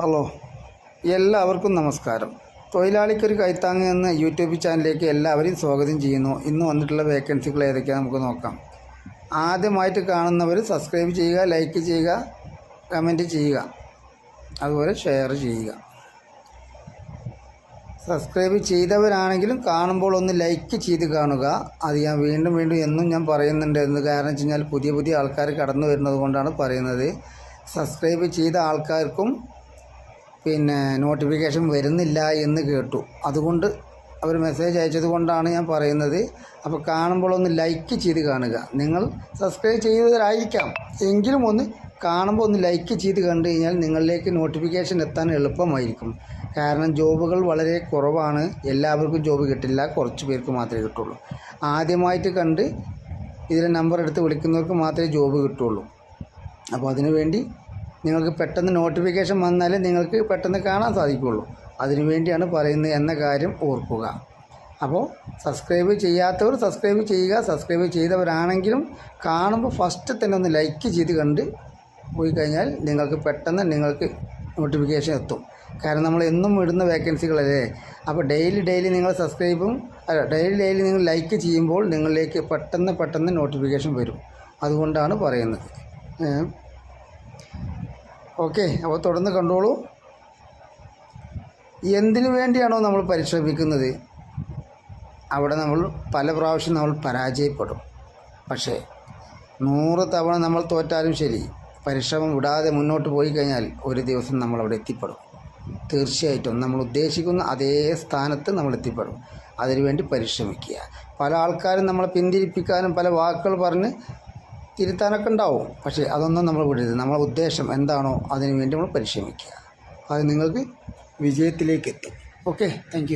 Hello എല്ലാവർക്കും നമസ്കാരം. തൊഴിലാളിക്കൊരു കൈത്താങ് എന്ന യൂട്യൂബ് ചാനലിലേക്ക് എല്ലാവരെയും സ്വാഗതം ചെയ്യുന്നു. ഇന്ന് വന്നിട്ടുള്ള വേക്കൻസികൾ ഏതൊക്കെയാണ് നമുക്ക് നോക്കാം. ആദ്യമായിട്ട് കാണുന്നവർ സബ്സ്ക്രൈബ് ചെയ്യുക ലൈക്ക് ചെയ്യുക കമന്റ് ചെയ്യുക അതുപോലെ ഷെയർ ചെയ്യുക. സബ്സ്ക്രൈബ് ചെയ്തവരാണെങ്കിലും കാണുമ്പോൾ ഒന്ന് ലൈക്ക് ചെയ്ത് കാണുക. അത് ഞാൻ വീണ്ടും വീണ്ടും എന്നും ഞാൻ പറയുന്നുണ്ട്. എന്ന് കാരണം വെച്ച് കഴിഞ്ഞാൽ പുതിയ പുതിയ ആൾക്കാർ കടന്നു വരുന്നത് കൊണ്ടാണ് പറയുന്നത്. സബ്സ്ക്രൈബ് ചെയ്ത ആൾക്കാർക്കും പിന്നെ നോട്ടിഫിക്കേഷൻ വരുന്നില്ല എന്ന് കേട്ടു. അതുകൊണ്ട് അവർ മെസ്സേജ് അയച്ചത് കൊണ്ടാണ് ഞാൻ പറയുന്നത്. അപ്പോൾ കാണുമ്പോൾ ഒന്ന് ലൈക്ക് ചെയ്ത് കാണുക. നിങ്ങൾ സബ്സ്ക്രൈബ് ചെയ്തവരായിരിക്കാം. എങ്കിലും ഒന്ന് കാണുമ്പോൾ ഒന്ന് ലൈക്ക് ചെയ്ത് കണ്ടു കഴിഞ്ഞാൽ നിങ്ങളിലേക്ക് നോട്ടിഫിക്കേഷൻ എത്താൻ എളുപ്പമായിരിക്കും. കാരണം ജോബുകൾ വളരെ കുറവാണ്. എല്ലാവർക്കും ജോബ് കിട്ടില്ല. കുറച്ച് പേർക്ക് മാത്രമേ കിട്ടുള്ളൂ. ആദ്യമായിട്ട് കണ്ട് ഇതിലെ നമ്പർ എടുത്ത് വിളിക്കുന്നവർക്ക് മാത്രമേ ജോബ് കിട്ടുള്ളൂ. അപ്പോൾ അതിനു വേണ്ടി നിങ്ങൾക്ക് പെട്ടെന്ന് നോട്ടിഫിക്കേഷൻ വന്നാലേ നിങ്ങൾക്ക് പെട്ടെന്ന് കാണാൻ സാധിക്കുകയുള്ളൂ. അതിനു വേണ്ടിയാണ് പറയുന്നത് എന്ന കാര്യം ഓർക്കുക. അപ്പോൾ സബ്സ്ക്രൈബ് ചെയ്യാത്തവർ സബ്സ്ക്രൈബ് ചെയ്യുക. സബ്സ്ക്രൈബ് ചെയ്തവരാണെങ്കിലും കാണുമ്പോൾ ഫസ്റ്റ് തന്നെ ഒന്ന് ലൈക്ക് ചെയ്ത് കണ്ട് പോയി കഴിഞ്ഞാൽ നിങ്ങൾക്ക് പെട്ടെന്ന് നിങ്ങൾക്ക് നോട്ടിഫിക്കേഷൻ എത്തും. കാരണം നമ്മൾ എന്നും ഇടുന്ന വേക്കൻസികളല്ലേ അപ്പോൾ ഡെയിലി ഡെയിലി നിങ്ങൾ സബ്സ്ക്രൈബും അല്ല ഡെയിലി ഡെയിലി നിങ്ങൾ ലൈക്ക് ചെയ്യുമ്പോൾ നിങ്ങളിലേക്ക് പെട്ടെന്ന് പെട്ടെന്ന് നോട്ടിഫിക്കേഷൻ വരും. അതുകൊണ്ടാണ് പറയുന്നത്. ഓക്കെ അപ്പോൾ തുടർന്ന് കണ്ടോളൂ. എന്തിനു വേണ്ടിയാണോ നമ്മൾ പരിശ്രമിക്കുന്നത്? അവിടെ നമ്മൾ പല പ്രാവശ്യം നമ്മൾ പരാജയപ്പെടും. പക്ഷേ നൂറ് തവണ നമ്മൾ തോറ്റാലും ശരി പരിശ്രമം വിടാതെ മുന്നോട്ട് പോയി കഴിഞ്ഞാൽ ഒരു ദിവസം നമ്മൾ അവിടെ എത്തിപ്പെടും. തീർച്ചയായിട്ടും നമ്മൾ ഉദ്ദേശിക്കുന്ന അതേ സ്ഥാനത്ത് നമ്മൾ എത്തിപ്പെടും. അതിനുവേണ്ടി പരിശ്രമിക്കുക. പല ആൾക്കാരും നമ്മളെ പിന്തിരിപ്പിക്കാനും പല വാക്കുകൾ പറഞ്ഞ് തിരുത്താനൊക്കെ ഉണ്ടാവും. പക്ഷേ അതൊന്നും നമ്മൾ വിടരുത്. നമ്മളെ ഉദ്ദേശം എന്താണോ അതിനു വേണ്ടി നമ്മൾ പരിശ്രമിക്കുക. അത് നിങ്ങൾക്ക് വിജയത്തിലേക്ക് എത്തും. Okay thank